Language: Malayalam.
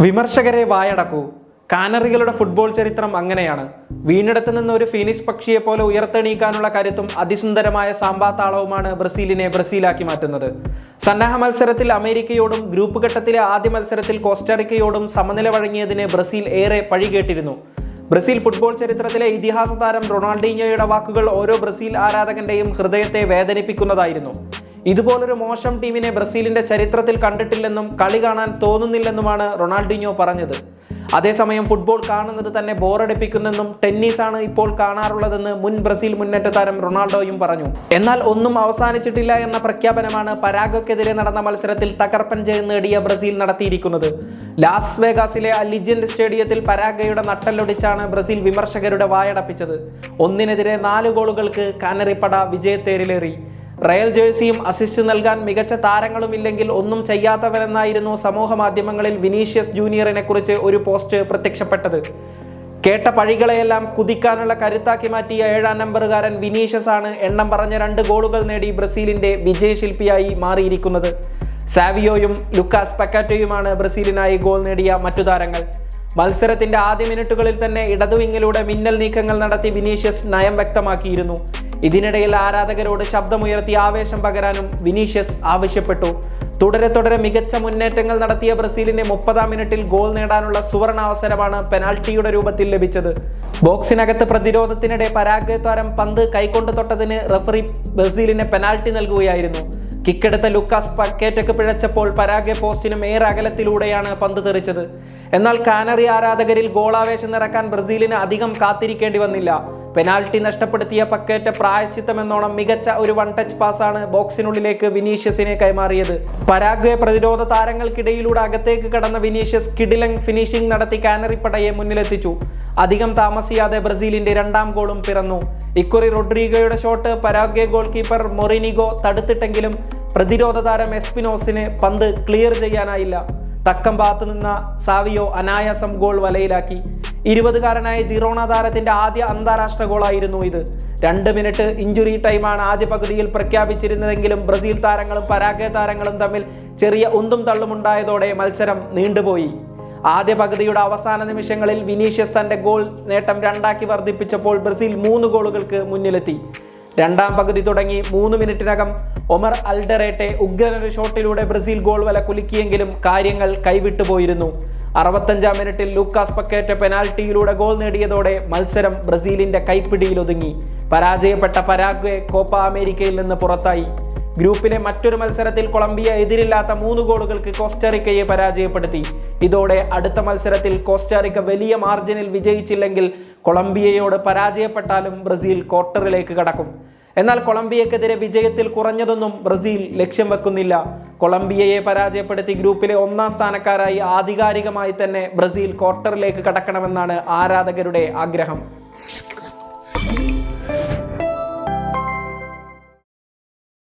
വിമർശകരെ വായടക്കൂ. കാനറികളുടെ ഫുട്ബോൾ ചരിത്രം അങ്ങനെയാണ്. വീണിടത്ത് നിന്ന് ഒരു ഫീനിക്സ് പക്ഷിയെ പോലെ ഉയർത്തെണീക്കാനുള്ള കരുത്തും അതിസുന്ദരമായ സാമ്പാത്താളവുമാണ് ബ്രസീലിനെ ബ്രസീലാക്കി മാറ്റുന്നത്. സന്നാഹ മത്സരത്തിൽ അമേരിക്കയോടും ഗ്രൂപ്പ് ഘട്ടത്തിലെ ആദ്യ മത്സരത്തിൽ കോസ്റ്റാറിക്കയോടും സമനില വഴങ്ങിയതിന് ബ്രസീൽ ഏറെ പഴികേട്ടിരുന്നു ബ്രസീൽ ഫുട്ബോൾ ചരിത്രത്തിലെ ഇതിഹാസ താരം റൊണാൾഡീഞ്ഞോയുടെ വാക്കുകൾ ഓരോ ബ്രസീൽ ആരാധകന്റെയും ഹൃദയത്തെ വേദനിപ്പിക്കുന്നതായിരുന്നു. ഇതുപോലൊരു മോശം ടീമിനെ ബ്രസീലിന്റെ ചരിത്രത്തിൽ കണ്ടിട്ടില്ലെന്നും കളി കാണാൻ തോന്നുന്നില്ലെന്നുമാണ് റൊണാൾഡിഞ്ഞോ പറഞ്ഞത്. അതേസമയം ഫുട്ബോൾ കാണുന്നത് തന്നെ ബോറടിപ്പിക്കുന്നെന്നും ടെന്നീസാണ് ഇപ്പോൾ കാണാറുള്ളതെന്ന് മുൻ ബ്രസീൽ മുന്നേറ്റ താരം റൊണാൾഡോയും പറഞ്ഞു. എന്നാൽ ഒന്നും അവസാനിച്ചിട്ടില്ല എന്ന പ്രഖ്യാപനമാണ് പരാഗോക്കെതിരെ നടന്ന മത്സരത്തിൽ തകർപ്പൻ ജയം നേടിയ ബ്രസീൽ നടത്തിയിരിക്കുന്നത്. ലാസ് വേഗാസിലെ അലിജന്റ് സ്റ്റേഡിയത്തിൽ പരാഗയുടെ നട്ടല്ലൊടിച്ചാണ് ബ്രസീൽ വിമർശകരുടെ വായടപ്പിച്ചത്. ഒന്നിനെതിരെ നാല് ഗോളുകൾക്ക് കാനറിപ്പട വിജയത്തേരിലേറി. റയൽ ജേഴ്സിയും അസിസ്റ്റ് നൽകാൻ മികച്ച താരങ്ങളും ഇല്ലെങ്കിൽ ഒന്നും ചെയ്യാത്തവരെന്നായിരുന്നു സമൂഹ മാധ്യമങ്ങളിൽ വിനീഷ്യസ് ജൂനിയറിനെ കുറിച്ച് ഒരു പോസ്റ്റ് പ്രത്യക്ഷപ്പെട്ടത്. കേട്ട പഴികളെയെല്ലാം കുതിക്കാനുള്ള കരുത്താക്കി മാറ്റിയ ഏഴാം നമ്പറുകാരൻ വിനീഷ്യസ് ആണ് എണ്ണം പറഞ്ഞ രണ്ട് ഗോളുകൾ നേടി ബ്രസീലിന്റെ വിജയശില്പിയായി മാറിയിരിക്കുന്നത്. സാവിയോയും ലുക്കാസ് പക്കാറ്റോയുമാണ് ബ്രസീലിനായി ഗോൾ നേടിയ മറ്റു താരങ്ങൾ. മത്സരത്തിന്റെ ആദ്യ മിനിറ്റുകളിൽ തന്നെ ഇടതുവിങ്ങിലൂടെ മിന്നൽ നീക്കങ്ങൾ നടത്തി വിനീഷ്യസ് നയം വ്യക്തമാക്കിയിരുന്നു. ഇതിനിടയിൽ ആരാധകരോട് ശബ്ദമുയർത്തി ആവേശം പകരാനും വിനീഷ്യസ് ആവശ്യപ്പെട്ടു. തുടരെ തുടരെ മികച്ച മുന്നേറ്റങ്ങൾ നടത്തിയ ബ്രസീലിന് മുപ്പതാം മിനിറ്റിൽ ഗോൾ നേടാനുള്ള സുവർണ അവസരമാണ് പെനാൽറ്റിയുടെ രൂപത്തിൽ ലഭിച്ചത്. ബോക്സിനകത്ത് പ്രതിരോധത്തിനിടെ പരാഗ്വേ പന്ത് കൈകൊണ്ട് തൊട്ടതിന് റഫറി ബ്രസീലിന് പെനാൽറ്റി നൽകുകയായിരുന്നു. കിക്കെടുത്ത ലുക്കാസ് പക്കേറ്റക്ക് പിഴച്ചപ്പോൾ പരാഗ്വേ പോസ്റ്റിനും ഏറെ അകലത്തിലൂടെയാണ് പന്ത് തെറിച്ചത്. എന്നാൽ കാനറി ആരാധകരിൽ ഗോളാവേശം നിറക്കാൻ ബ്രസീലിന് അധികം കാത്തിരിക്കേണ്ടി വന്നില്ല. പെനാൽറ്റി നഷ്ടപ്പെടുത്തിയ പക്കേറ്റ പ്രായശ്ചിത്തം എന്നോണം മികച്ച ഒരു വൺ ടച്ച് പാസാണ് ബോക്സിനുള്ളിലേക്ക് വിനീഷ്യസിനെ കൈമാറിയത്. പരാഗ്വേ പ്രതിരോധ താരങ്ങൾക്കിടയിലൂടെ അകത്തേക്ക് കടന്ന വിനീഷ്യസ് കിഡിലങ് ഫിനിഷിംഗ് നടത്തി കാനറിപ്പടയെ മുന്നിലെത്തിച്ചു. അധികം താമസിയാതെ ബ്രസീലിന്റെ രണ്ടാം ഗോളും പിറന്നു. ഇക്കുറി റൊഡ്രീഗോയുടെ shot Paraguay goal keeper Morinigo തടുത്തിട്ടെങ്കിലും പ്രതിരോധ താരം എസ്പിനോസിന് പന്ത് ക്ലിയർ ചെയ്യാനായില്ല. തക്കം ഭാഗത്ത് നിന്ന സാവിയോ അനായാസം ഗോൾ വലയിലാക്കി. ഇരുപതുകാരനായ ജിറോണ താരത്തിന്റെ ആദ്യ അന്താരാഷ്ട്ര ഗോളായിരുന്നു ഇത്. രണ്ട് മിനിറ്റ് ഇഞ്ചുറി ടൈമാണ് ആദ്യ പകുതിയിൽ പ്രഖ്യാപിച്ചിരുന്നതെങ്കിലും ബ്രസീൽ താരങ്ങളും പരാഗ്വേ താരങ്ങളും തമ്മിൽ ചെറിയ ഉന്തും തള്ളുമുണ്ടായതോടെ മത്സരം നീണ്ടുപോയി. ആദ്യ പകുതിയുടെ അവസാന നിമിഷങ്ങളിൽ വിനീഷ്യസ് തന്റെ ഗോൾ നേട്ടം രണ്ടാക്കി വർദ്ധിപ്പിച്ചപ്പോൾ ബ്രസീൽ മൂന്ന് ഗോളുകൾക്ക് മുന്നിലെത്തി. രണ്ടാം പകുതി തുടങ്ങി മൂന്ന് മിനിറ്റിനകം ഒമർ അൽഡറേറ്റെ ഉഗ്രനൊരു ഷോട്ടിലൂടെ ബ്രസീൽ ഗോൾ വല കുലുക്കിയെങ്കിലും കാര്യങ്ങൾ കൈവിട്ടുപോയിരുന്നു അറുപത്തഞ്ചാം മിനിറ്റിൽ ലൂക്കാസ് പക്കേറ്റ പെനാൽറ്റിയിലൂടെ ഗോൾ നേടിയതോടെ മത്സരം ബ്രസീലിന്റെ കൈപ്പിടിയിൽ ഒതുങ്ങി പരാജയപ്പെട്ട പരാഗ്വെ കോപ്പ അമേരിക്കയിൽ നിന്ന് പുറത്തായി. ഗ്രൂപ്പിലെ മറ്റൊരു മത്സരത്തിൽ കൊളംബിയ എതിരില്ലാത്ത മൂന്ന് ഗോളുകൾക്ക് കോസ്റ്റാറിക്കയെ പരാജയപ്പെടുത്തി. ഇതോടെ അടുത്ത മത്സരത്തിൽ കോസ്റ്റാറിക്ക വലിയ മാർജിനിൽ വിജയിച്ചില്ലെങ്കിൽ കൊളംബിയയോട് പരാജയപ്പെട്ടാലും ബ്രസീൽ ക്വാർട്ടറിലേക്ക് കടക്കും. എന്നാൽ കൊളംബിയക്കെതിരെ വിജയത്തിൽ കുറഞ്ഞതൊന്നും ബ്രസീൽ ലക്ഷ്യം വെക്കുന്നില്ല. കൊളംബിയയെ പരാജയപ്പെടുത്തി ഗ്രൂപ്പിലെ ഒന്നാം സ്ഥാനക്കാരായി ആധികാരികമായി തന്നെ ബ്രസീൽ ക്വാർട്ടറിലേക്ക് കടക്കണമെന്നാണ് ആരാധകരുടെ ആഗ്രഹം.